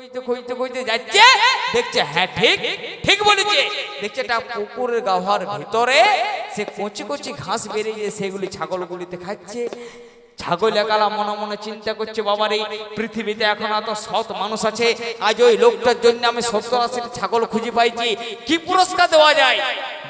খুঁজতে কইতে কইতে যাচ্ছে, দেখছে হ্যাঁ ঠিক ঠিক বলেছে। দেখছে একটা পুকুরের গাভার ভিতরে সে কচি কচি ঘাস বেরিয়ে সেগুলি ছাগলগুলিতে খাচ্ছে। ছাগল একালা মনে মনে চিন্তা করছে বাবার এই পৃথিবীতে এখন এত সৎ মানুষ আছে আজ ওই লোকটার জন্য আমি সত্তর আশির ছাগল খুঁজে পাইছি। কি পুরস্কার দেওয়া যায়?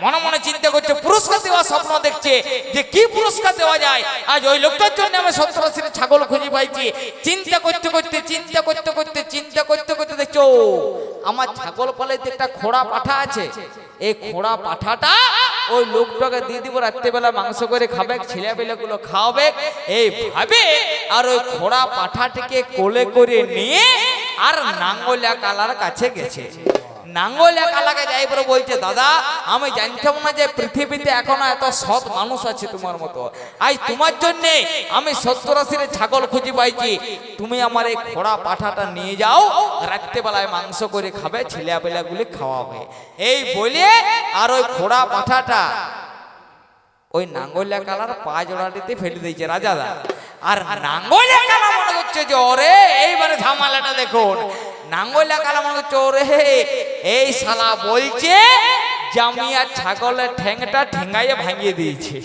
মনে মনে চিন্তা করছে পুরস্কার দেওয়া স্বপ্ন দেখছে যে কি পুরস্কার দেওয়া যায়? আজ ওই লোকটার জন্য আমি সত্তর আশির ছাগল খুঁজে পাইছি। চিন্তা করতে করতে চিন্তা করতে করতে চিন্তা করতে করতে দেখছ আমার ছাগল পালাইতে একটা খোড়া পাঠা আছে এই খোড়া পাঠাটা ওই লোকটাকে দিয়ে দিব রাত্রেবেলা মাংস করে খাবে ছেলেবেলে গুলো খাওয়াবে এই ভাবে আর ওই খোড়া পাঠাটিকে কোলে করে নিয়ে আর নাঙ্গলিয়া কালার কাছে গেছে। যাই বলছে, দাদা, আমি জানতাম না যে পৃথিবীতে এখনও সৎ মানুষ আছে তোমার মতো। আজ তোমার জন্য আমি ছাগল খুঁজে পাইছি। তুমি আমার এই খোড়া পাঠাটা নিয়ে যাও, রাত্রেবেলায় মাংস করে খাবে ছেলেবেলাগুলি খাওয়াবে। এই বলে আর ওই খোড়া পাঠাটা ওই নাঙ্গলিয়া কালার পা জোড়াটিতে ফেলে দিয়েছে রাজাদা আর নাঙ্গলিয়া কালা মনে হচ্ছে যে ওরে এইবারে ঝামালাটা দেখুন। নাঙ্গলিয়া কালা মনে হচ্ছে ওরে এই শালা বলছে জামিয়া ছাগলের ঠ্যাংটা ঠেঙ্গাইয়ে ভাঙিয়ে দিয়েছে।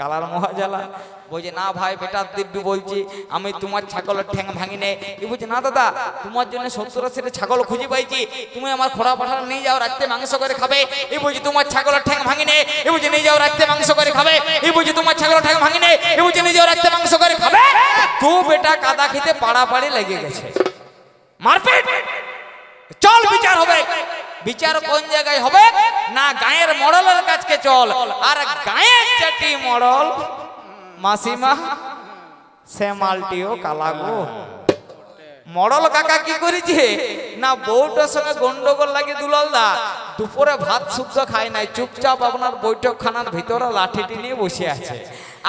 কালার মহাজালা। বলছে, না ভাই বেটার দিব্যি বলছি, আমি তোমার ছাগলের ঠ্যাং ভাঙি নে কি বলছে, না দাদা, তোমার জন্য সত্তর আশিটা ছাগল খুঁজে পাইছি। তুমি আমার খোড়া পাঠা নিয়ে যাও, রাত্রে মাংস করে খাবে। এই বলছি, তোমার ছাগলের ঠ্যাং ভাঙি নে এই বলছে, নিয়ে যাও, রাত্রে মাংস করে খাবে। এই বলছি, তোমার ছাগলের ঠ্যাং ভাঙি নে এই বলছে, নিয়ে যাও, রাত্রে মাংস করে খাবে। দু বেটা কাদা খেতে পাড়াপাড়ি লেগে গেছে। মারপিট! চল বিচার হবে। বিচার কোন জায়গায় হবে? না গায়ের মডলের কাছকে চল, আর গায়ের চাটি মডল, মাসিমা, সে মালটিও কালাগো মডল কাকা কি করেছে? না বউটার সঙ্গে গন্ডগোল লাগে দুলাল দা, দুপুরে ভাত শুদ্ধ খায় নাই, চুপচাপ আপনার বৈঠকখানার ভিতরে লাঠিটি নিয়ে বসে আছে।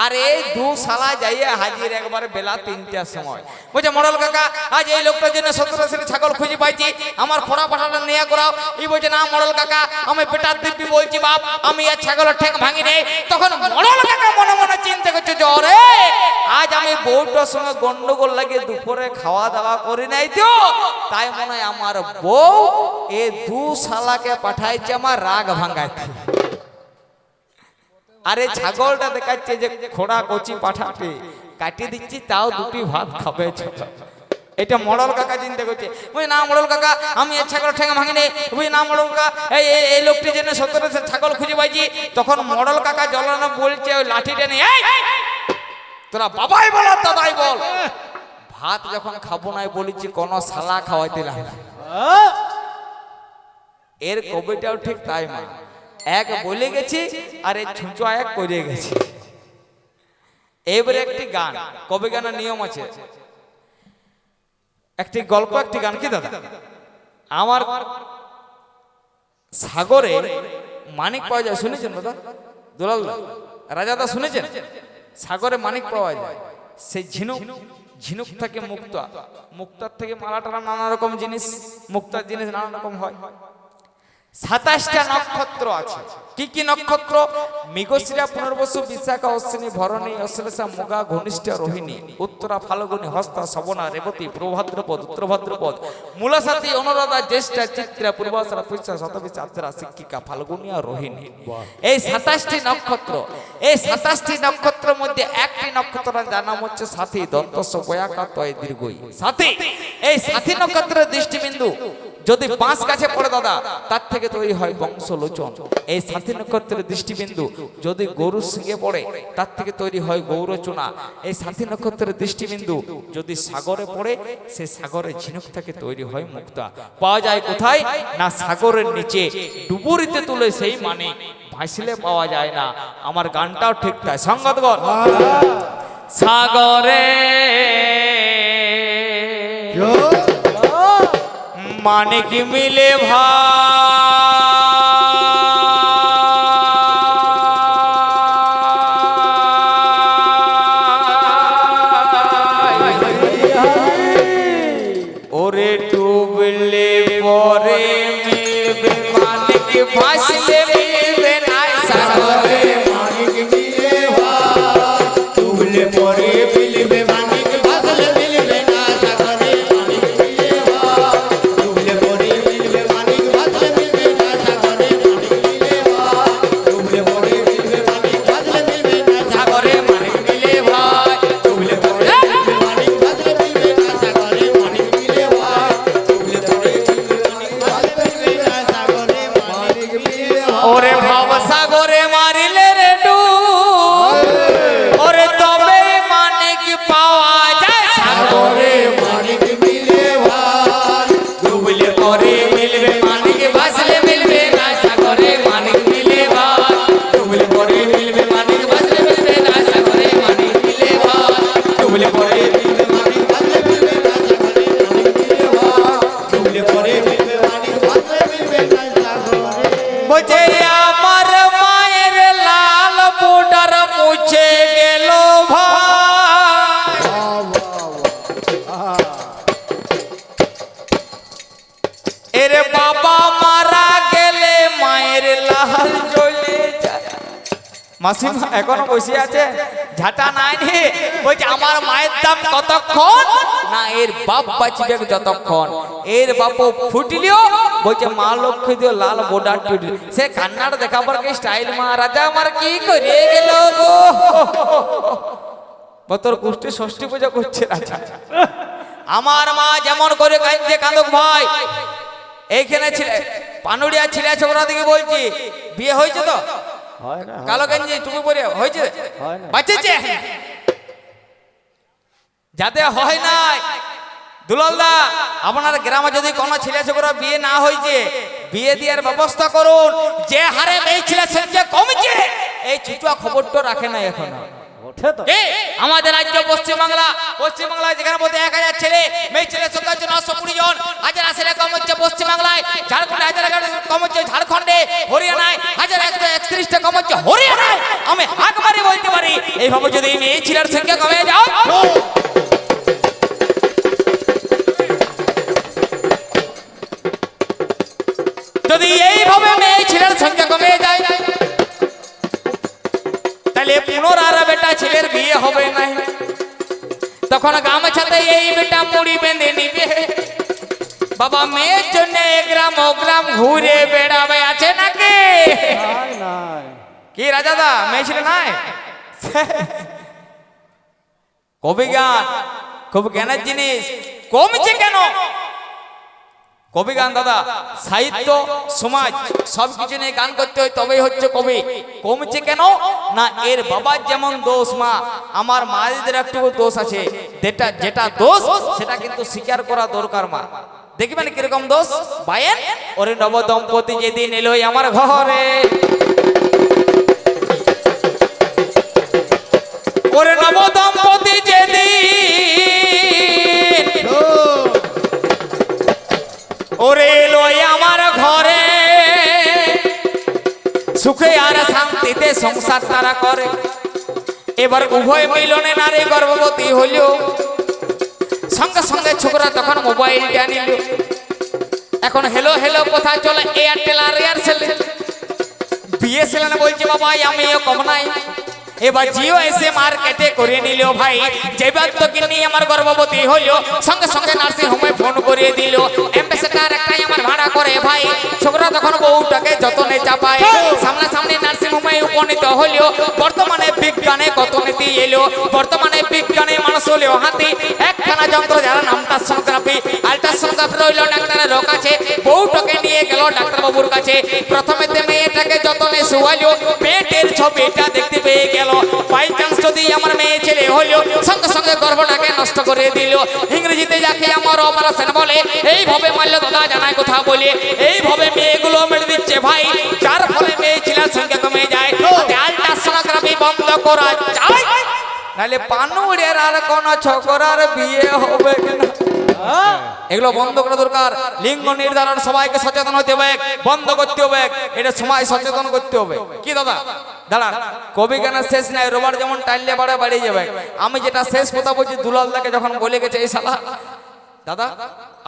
আর এই দু সালা যাইয়া হাজির একবারে বেলা তিনটার সময়। বলছে মডল কাকা আজ এই লোকটার জন্য সত্তর আশির ছাগল খুঁজে পাইছি। আমার খোড়া পাঠাটা নিয়ে করাও এই বলছে না মডল কাকা আমি পেটার দিব্যি বলছি বাপ আমি আর ছাগলের ঠেক ভাঙি নেই তখন মডল কাকা মনে মনে চিন্তা করছে জরে আজ আমি বউটার সঙ্গে গন্ডগোল লাগিয়ে দুপুরে খাওয়া দাওয়া করি নাই তো। তাই মনে হয় আমার বউ এ দু শালাকে পাঠাইছে আমার রাগ ভাঙাইতে আরে ছাগলটা দেখাচ্ছে যে খোড়া কচি পাঠাতে। কাটিয়ে দিচ্ছি তাও দুটি ভাত খাবে এটা মডল কাকা চিন্তা করছে বুঝি না মডল কাকা আমি এই ছাগল ঠেঙা ভাঙিনি। বুঝি না মডল কাকা এই এই- লোকটি জন্য সত্তর ছাগল খুঁজে পাইছি। তখন মডল কাকা জলানো বলছে ওই লাঠিটা নিয়ে "এই, তোরা বাবাই বল দাদাই বল। ভাত যখন খাব নাই বলেছি কোন শালা খাওয়াইতে লাগে এর কবিটাও ঠিক তাই মা। এক বলে গেছি, আর এই ছুঁচো এক করে গেছি। এবারে একটি গান, কবি গানের নিয়ম আছে? একটি গল্প, একটি গান কি দাদা? আমার সাগরে মানিক পাওয়া যায়, শুনেছেন দাদা? দুলাল দা? রাজাদা শুনেছেন? সাগরে মানিক পাওয়া যায়। সেই ঝিনুক ঝিনুক থেকে মুক্তা, মুক্তার থেকে মালা টালা নানা রকম জিনিস, মুক্তার জিনিস নানা রকম হয়। সাতাশটা নক্ষত্র আছে। কি কি নক্ষত্র? মৃগশিরা পুনর্বসু বিশাখা অশ্বিনী ভরণী অশ্লেষা মুগা ঘনিষ্ঠ রোহিণী উত্তরা ফাল্গুনী হস্তা শবনা রেবতী প্রভাদ্রপদ উত্তরভাদ্রপদ মূলাসাথী অনুরাধা জ্যেষ্ঠা চিত্রা পূর্বাশরা পুষ্যা শতবিশ আত্রা শিক্ষিকা ফাল্গুনী আর রোহিণী এই সাতাশটি নক্ষত্র এই সাতাশটি নক্ষত্রের মধ্যে একটি নক্ষত্র যার নাম হচ্ছে সাথী দন্তস্ব বয়াকা তয় দীর্ঘই। সাথী! এই সাথী নক্ষত্রের দৃষ্টিবিন্দু যদি বাঁশ গাছে পড়ে দাদা তার থেকে তৈরি হয় বংশলোচন। এই সাথী নক্ষত্রের দৃষ্টিবিন্দু যদি গরু সিংহে পড়ে তার থেকে তৈরি হয় গৌরচনা এই সাথী নক্ষত্রের দৃষ্টিবিন্দু যদি সাগরে পড়ে সে সাগরে ঝিনুক থেকে তৈরি হয় মুক্তা। পাওয়া যায় কোথায়? না সাগরের নিচে। ডুবুরিতে তুলে সেই মানে ভাসলে পাওয়া যায় না। আমার গানটাও ঠিক তাই। সঙ্গতগণ সাগরে মানিক মিলে ভাই মাসিমা এখনও বসে আছে ঝাঁটা নাই নি। বলছে আমার মায়ের দাম কতক্ষণ? না এর বাপ বাঁচবে যতক্ষণ। এর বাপ ফুটলিও? বলছে মা লক্ষ্মী দিও লাল বোর্ডার টুটি সে কান্নার দেখাবার কি স্টাইল মা রাজা? আমার কি করে গেল গো? বতর কুষ্টি ষষ্ঠী পূজা করছে রাজা। আমার মা যেমন করে কাঁদছে কাঁদক ভাই। এইখানে ছিলে পানুড়িয়া ছিলে আছে ওরা দিকে বলছি। বিয়ে হয়েছে তো? কালো গেঞ্জি টুপি পরে হয়েছে? বাঁচেছে যাতে হয় নাই দুলালদা আপনার গ্রামে যদি কোনো ছেলে ছোকরা বিয়ে না হয়েছে বিয়ে দেওয়ার ব্যবস্থা করুন। যে হারে এই ছেলে যে কমছে এই ছুটুয়া খবরটা রাখে না এখনও। আমাদের রাজ্য পশ্চিমবাংলা। পশ্চিমবাংলায় যেখানে মধ্যে এক হাজার ছেলে, মেয়ে ছেলে সংখ্যা হচ্ছে নশো কুড়ি জন। হাজার আশি কম হচ্ছে পশ্চিমবাংলায়, ঝাড়খণ্ডে হাজার কম হচ্ছে ঝাড়খণ্ডে, হরিয়ানায়, হাজার একশো একত্রিশটা কম হচ্ছে হরিয়ানায়। আমি হাক বলতে পারি, এইভাবে যদি মেয়ে ছেলের সংখ্যা কমে যাও যদি এইভাবে মেয়ে ছেলের সংখ্যা কমে যায়, তাহলে পুনরার বেটা ছেলের বিয়ে হবে না তখন গামছাতে এই বেটা মুড়ি বেঁধে নিবে। বাবা মেয়ের জন্য এ গ্রাম ও গ্রাম ঘুরে বেড়াবে আছে নাকি? কি রাজাদা মেয়ে ছেলে নাই? কবি গান খুব জ্ঞানের জিনিস কমছে কেন? কবি গান, দাদা, সাহিত্য, সমাজ সব কিছু নিয়ে গান করতে হয়, তবেই হচ্ছে কবি। কমছে কেন? না, এর বাবার যেমন দোষ, মা, আমার মায়েদের একটু দোষ আছে। যেটা যেটা দোষ, সেটা কিন্তু স্বীকার করা দরকার, মা। দেখবেন কীরকম দোষ? বায়েন ওরে নব দম্পতি যেদিন এলোই আমার ঘরে। ওরে নব দম্পতি যেদিন ওরে লই আমার ঘরে। সুখে আর শান্তিতে সংসার তারা করে। এবার উভয় মিলনে নারী গর্ভবতী হইল। সঙ্গে সঙ্গে ছোকরা তখন মোবাইলটা নিল। এখন হেলো হেলো কোথায় চলে? এয়ারটেল আর এয়ারসেল বিএসএল বলছে, বাবা, আমিও কম নাই। এবার জিও এসে মার্কেটে করে নিল ভাই। যেবার তো কিনি আমার গর্ভবতী হইল সঙ্গে সঙ্গে নার্সিং হোমে ফোন করে দিল। এম্বাসেডার একটাই আমার ভাড়া করে ভাই। ছোকরা তখন বউটাকে যতনে চাপায়, সামনাসামনি নার্সিং হোমে উপনীত হইল বর্তমানে বিজ্ঞানে কত নীতি এলো। বর্তমানে বিজ্ঞানে মানুষ হলেও হাতি। একখানা যন্ত্র যারা নামটা সোনোগ্রাফি আল্ট্রাসোনোগ্রাফি রইল ডাক্তারের লোক আছে। বউটাকে নিয়ে গেল ডাক্তারবাবুর কাছে। প্রথমে তে মেয়েটাকে যতনে শুয়াইলো পেটের ছবিটা দেখতে পেয়ে গেল। বাই চান্স যদি আমার মেয়ে ছেলে হলো সঙ্গে সঙ্গে গর্ভটাকে নষ্ট করে দিল। ইংরেজিতে যাকে আমার অপারেশন বলে এইভাবে মারলে দাদা জানায় কথা বলে এইভাবে মেয়েগুলো মেরে দিচ্ছে ভাই। যার ফলে মেয়ে ছেলের সংখ্যা কমে যায়। আল্ট্রাসোনোগ্রাফি বন্ধ করা যায়। নাহলে পানুড়ের আর কোন ছকরার বিয়ে হবে না এগুলো বন্ধ করা দরকার। লিঙ্গ নির্ধারণ সবাইকে সচেতন হতে হবে। বন্ধ করতে হবে। এটা সময় সচেতন করতে হবে। কি দাদা? দাঁড়ান। কবি গানের শেষ নাই? রোবার যেমন টাইলে বাড়ে বাড়িয়ে যাবে। আমি যেটা শেষ কথা বলছি দুলাল দাকে যখন বলে গেছে এই সালা দাদা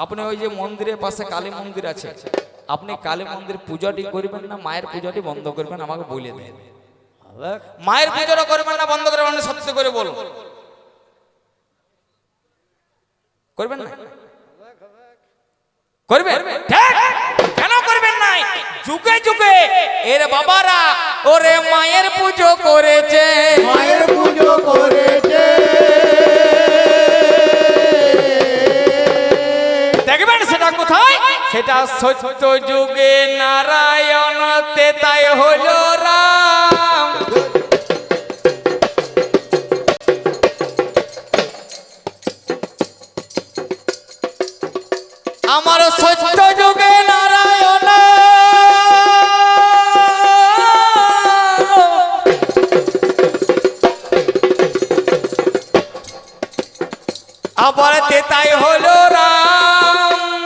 আপনি ওই যে মন্দিরের পাশে কালী মন্দির আছে। আপনি কালী মন্দির পূজাটি করবেন না মায়ের পূজাটি বন্ধ করবেন আমাকে বলে দেন। মায়ের পুজোটা করবেন না বন্ধ করবেন না সত্যি করে বলো। করবেন না? করবেন ঠিক? কেন করবেন নাই? যুগে যুগে এর বাবারা ওরে মায়ের পুজো করেছে। মায়ের পুজো করেছে। দেখবেন সেটা কোথায়? সেটা সত্য যুগে নারায়ণ তেতাই হল। তেতাই হলো রাম।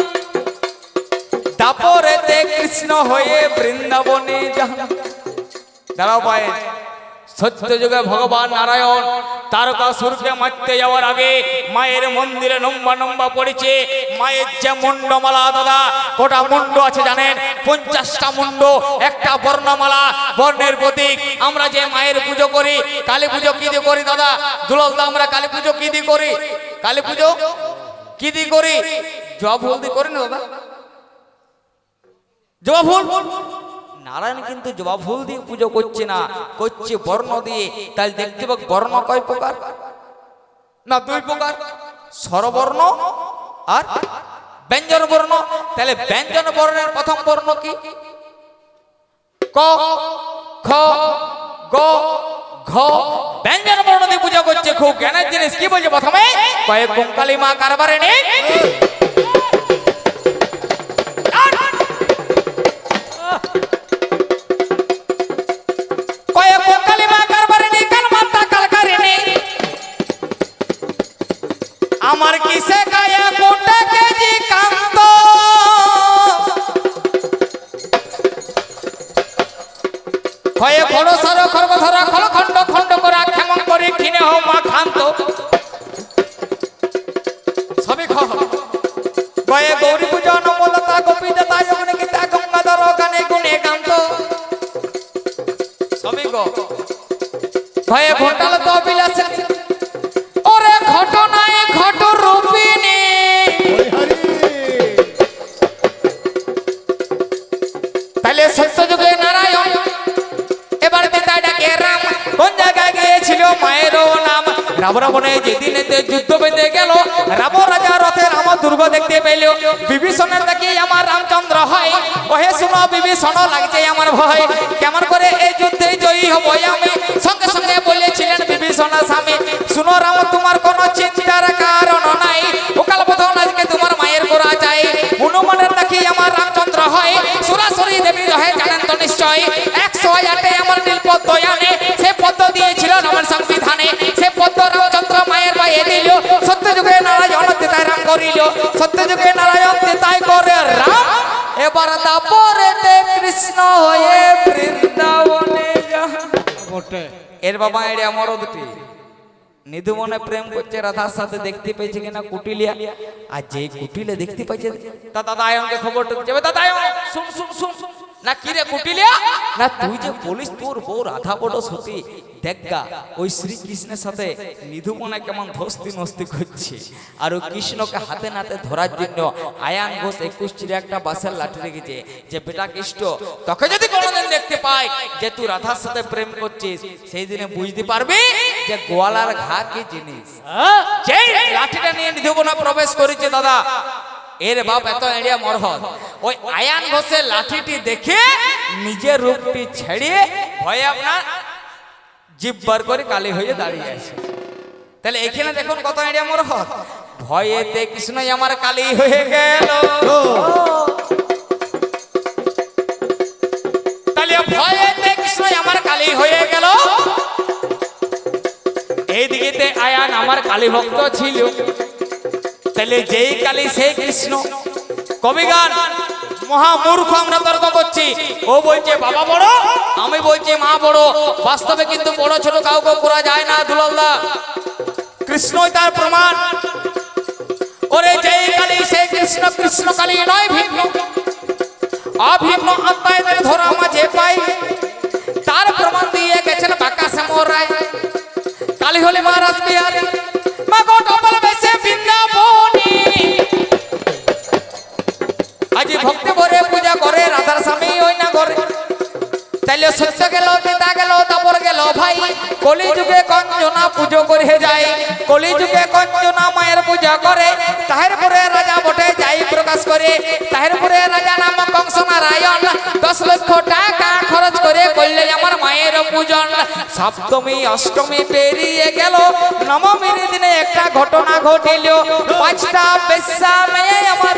তারপরেতে কৃষ্ণ হয়ে বৃন্দাবনে যান। দাঁড়াও পায়ে। সত্য যুগে ভগবান নারায়ণ তারকা তারকাসুরকে মারতে যাওয়ার আগে মায়ের মন্দিরে নম্বা নম্বা পড়েছে। মায়ের যে মুন্ডমালা দাদা গোটা মুন্ড আছে জানেন? পঞ্চাশটা মুন্ড, একটা বর্ণমালা, বর্ণের প্রতীক। আমরা যে মায়ের পুজো করি, কালী পুজো কি দিয়ে করি দাদা? দুলাল আমরা কালী পুজো কি দিয়ে করি? কালী পুজো কি দিয়ে করি? জবা ফুল দিয়ে করি না দাদা? জবা ফুল? নারায়ণ কিন্তু জবা ফুল দিয়ে পুজো করছে না, করছে বর্ণ দিয়ে। তাহলে দেখতে পাক বর্ণ কয় প্রকার? না, দুই প্রকার। স্বরবর্ণ আর ব্যঞ্জন বর্ণ। তাহলে ব্যঞ্জন বর্ণের প্রথম বর্ণ কি? ক, খ, গ, ঘ। ব্যঞ্জন বর্ণ দিয়ে পূজা করছে। খুব জ্ঞানের জিনিস। কি বলছে প্রথমে? কয়েক কঙ্কালী মা কারবারে নেই ধরা রাবণে যেদিনেতে যুদ্ধ বেঁধে গেল রাম রাজা রথে রাম দুর্গ দেখতে পেল। বিভীষণের দেখি আমার রামচন্দ্র হয়। ওহে শুনো, বিভীষণ, লাগছে আমার ভয়। কেমন করে এই যুদ্ধে জয়ী হব আমি? সঙ্গে সঙ্গে বলেছিলেন বিভীষণ স্বামী, শুনো রাম করিল। সত্য যুগে নারায়ণ তেতাই করে রাম এবার দাপরেতে কৃষ্ণ হয়ে বৃন্দাবনে বটে। এর বাবা এড়ে মরদটি নিধু মনে প্রেম করছে রাধার সাথে দেখতে পেয়েছে কিনা কুটিলিয়া। আর যে কুটিলে দেখতে পাইছে তা দাদা আয়নকে খবর যাবে দাদা আয়ন শুন শুন শুন। না কি রে কুটিলিয়া? না তুই যে বলিস তোর বউ রাধা বড় সতী। দেখা ওই শ্রীকৃষ্ণের সাথে নিধু মনে কেমন ধস্তি নস্তি করছে। আর ওই কৃষ্ণকে হাতে নাতে ধরার জন্য আয়ান ঘোষ একুশ চিরে একটা বাসের লাঠি রেখেছে যে, বেটা কৃষ্ণ, তোকে যদি কোনোদিন দেখতে পাই যে তুই রাধার সাথে প্রেম করছিস, সেই দিনে বুঝতে পারবি যে গোয়ালার ঘা কি জিনিস। লাঠিটা নিয়ে নিধুবনা প্রবেশ করেছে দাদা, এর বাপ এত এড়িয়া মরহত। ওই আয়ান ঘোষের লাঠিটি দেখে নিজের রূপটি ছেড়ে ভয়ে আপনার জিভ বার করে কালি হয়ে দাঁড়িয়ে আছে। তাহলে এখানে দেখুন কত এড়িয়া মরহত ভয়েতে কৃষ্ণই আমার কালি হয়ে গেল। তাহলে ভয়েতে কৃষ্ণই আমার কালি হয়ে গেল। এইদিকেতে আয়ান আমার কালী ভক্ত ছিল। তাহলে যেই কালী সেই কৃষ্ণ। কবি গান। মহামূর্খ আমরা তর্ক করছি। ও বলছে, বাবা বড়? আমি বলছি, মা বড়। বাস্তবে কিন্তু বড় ছোট কাউকে করা যায় না দুলালদা কৃষ্ণই তার প্রমাণ। ওরে যেই কালী, সেই কৃষ্ণ কৃষ্ণ কালী নয় ভিন্ন। অভিন্ন আত্মায় ধরা মাঝে পাই তার প্রমাণ দিয়ে গেছেন বাঁকা শ্যামরায় কালী হলে মহারাজ বিহারী আজি ভক্তি পূজা করে রাধার স্বামী ওই না করে। তাইলে সত্য গেল পিতা গেল তারপর গেল, ভাই। কলি যুগে কঞ্জনা পুজো করে যায়। কলি যুগে কঞ্জনা মায়ের পূজা করে। তাহের পরে রাজা বটে, যাই প্রকাশ করে। তাহের পরে রাজা নাম কংস নারায়ণ দশ লক্ষ টাকা খরচ করে করলে আমার মায়ের পূজন। সপ্তমী, অষ্টমী পেরিয়ে গেল। নবমীর দিনে একটা ঘটনা ঘটিল। পাঁচটা বেশ্যা মেয়ে আমার।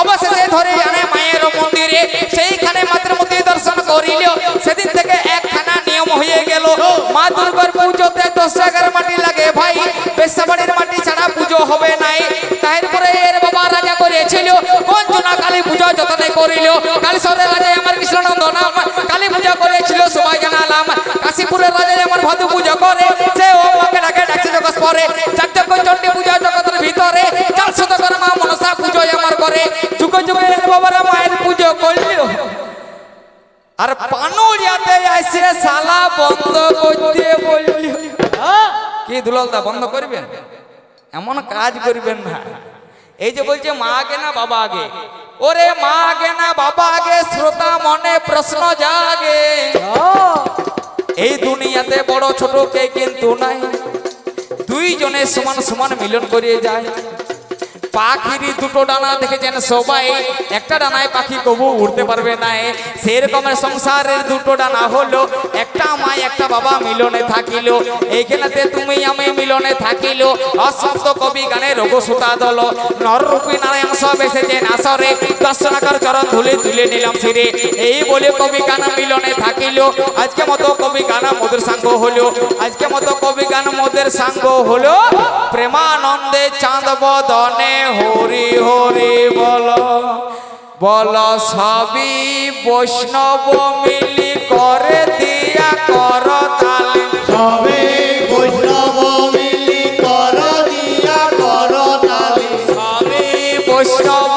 অবশেষে ধরে আনে মায়ের মন্দিরে। সেইখানে মাতৃমূর্তি দর্শন করিল। সেদিন থেকে একখানা নিয়ম হয়ে গেল। মা দুর্গার পুজোতে দশ জায়গার মাটি লাগে ভাই। বেশাবাড়ির মাটি ছাড়া পুজো হবে নাই। তারপরে এর বাবা রাজা করেছিল। কঞ্চনা কালী পূজা যতনে করিল। কালীশ্বরের রাজা আমার কৃষ্ণনন্দ নাম। কালী পূজা করেছিল, সবাই জানালাম। কাশীপুরের রাজা আমার ভাদু পূজা দুলালদা, বন্ধ করবেন? এমন কাজ করবেন না। এই যে বলছে, মা আগে না, বাবা আগে? ওরে, মা আগে না, বাবা আগে? শ্রোতা মনে প্রশ্ন জাগে। এই দুনিয়াতে বড় ছোট কে কিন্তু নাই। দুইজনে সমান সমান মিলন করিয়ে যায়। পাখিরই দুটো ডানা দেখেছেন সবাই। একটা ডানায় পাখি কবু উড়তে পারবে না সেরকমের সংসারের দুটো ডানা হলো, একটা মা একটা বাবা মিলনে থাকিল। এইখানেতে তুমি আমি মিলনে থাকিল। অসপ্ত কবি গানে রঘু সুতা দল। নররূপী নারায়ণ সব এসেছেন আসরে দর্শনাকার চরণ ধুলে তুলে নিলাম ফিরে। এই বলে কবি গান মিলনে থাকিল। আজকে মতো কবি গান মোদের সাঙ্গ হলো। আজকে মতো কবি গান মোদের সাঙ্গ হলো। আনন্দে চাঁদ বদনে হরি হরি বল। বল সবি বৈষ্ণব মিলি করে দিয়া কর তালে। বৈষ্ণব মিলি কর দিয়া কর বৈষ্ণব